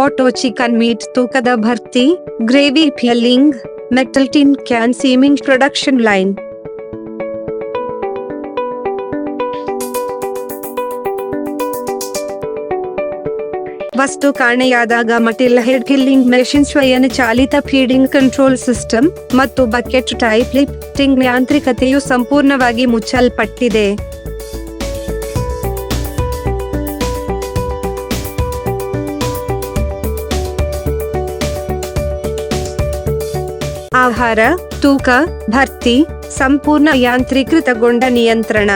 Auto chicken meat ತೂಕದ ಭರ್ತಿ, gravy filling metal tin can seaming production line. ವಸ್ತು ಕಾಣೆಯಾದಾಗ ಮಟಿಲ್ ಹೆಡ್ ಫಿಲ್ಲಿಂಗ್ ಮೆಷಿನ್ ಸ್ವಯಂ ಚಾಲಿತ ಫೀಡಿಂಗ್ ಕಂಟ್ರೋಲ್ ಸಿಸ್ಟಮ್ ಮತ್ತು ಬಕೆಟ್ ಟೈಪ್ ಲಿಫ್ಟಿಂಗ್ ಯಾಂತ್ರಿಕತೆಯು ಸಂಪೂರ್ಣವಾಗಿ ಮುಚ್ಚಲ್ಪಟ್ಟಿದೆ. ಆಹಾರ, ತೂಕ, ಭರ್ತಿ, ಸಂಪೂರ್ಣ ಯಾಂತ್ರೀಕೃತಗೊಂಡ ನಿಯಂತ್ರಣ.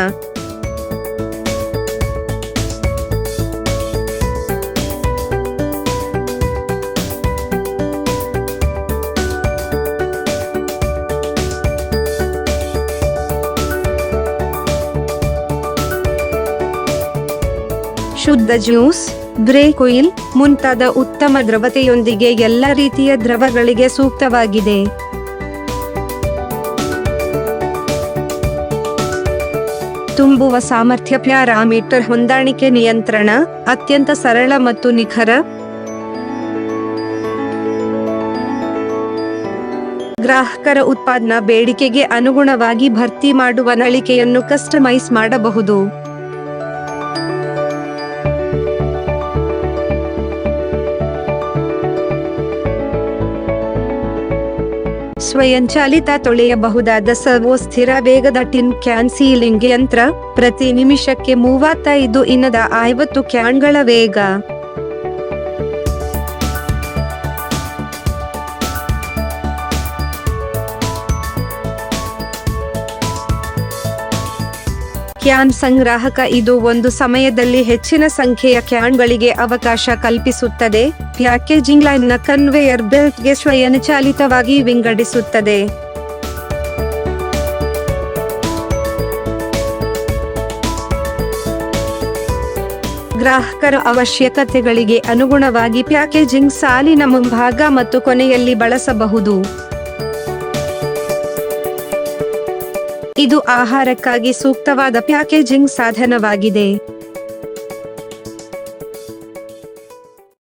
ಶುದ್ಧ ಜ್ಯೂಸ್, ಬ್ರೇಕ್ ಉಯಿಲ್ ಮುಂತಾದ ಉತ್ತಮ ದ್ರವತೆಯೊಂದಿಗೆ ಎಲ್ಲ ರೀತಿಯ ದ್ರವಗಳಿಗೆ ಸೂಕ್ತವಾಗಿದೆ. ತುಂಬುವ ಸಾಮರ್ಥ್ಯ ಪ್ಯಾರಾಮೀಟರ್ ಹೊಂದಾಣಿಕೆ ನಿಯಂತ್ರಣ, ಅತ್ಯಂತ ಸರಳ ಮತ್ತು ನಿಖರ. ಗ್ರಾಹಕರ ಉತ್ಪಾದನಾ ಬೇಡಿಕೆಗೆ ಅನುಗುಣವಾಗಿ ಭರ್ತಿ ಮಾಡುವ ನಳಿಕೆಯನ್ನು ಕಸ್ಟಮೈಸ್ ಮಾಡಬಹುದು. ಸ್ವಯಂಚಾಲಿತ ತೊಳೆಯಬಹುದಾದ ಸರ್ವೋ ಸ್ಥಿರ ವೇಗದ ಟಿನ್ ಕ್ಯಾನ್ ಸೀಲಿಂಗ್ ಯಂತ್ರ ಪ್ರತಿ ನಿಮಿಷಕ್ಕೆ ಮೂವತ್ತೈದು ಇನ್ನದ ಐವತ್ತು ಕ್ಯಾನ್ಗಳ ವೇಗ. ಕ್ಯಾನ್ ಸಂಗ್ರಾಹಕ ಇದು ಒಂದು ಸಮಯದಲ್ಲಿ ಹೆಚ್ಚಿನ ಸಂಖ್ಯೆಯ ಕ್ಯಾನ್ಗಳಿಗೆ ಅವಕಾಶ ಕಲ್ಪಿಸುತ್ತದೆ. ಪ್ಯಾಕೇಜಿಂಗ್ ಲೈನ್ನ ಕನ್ವೇಯರ್ ಬೆಲ್ಟ್ಗೆ ಸ್ವಯಂಚಾಲಿತವಾಗಿ ವಿಂಗಡಿಸುತ್ತದೆ. ಗ್ರಾಹಕರ ಅವಶ್ಯಕತೆಗಳಿಗೆ ಅನುಗುಣವಾಗಿ ಪ್ಯಾಕೇಜಿಂಗ್ ಸಾಲಿನ ಮುಂಭಾಗ ಮತ್ತು ಕೊನೆಯಲ್ಲಿ ಬಳಸಬಹುದು. ಇದು ಆಹಾರಕ್ಕಾಗಿ ಸೂಕ್ತವಾದ ಪ್ಯಾಕೇಜಿಂಗ್ ಸಾಧನವಾಗಿದೆ.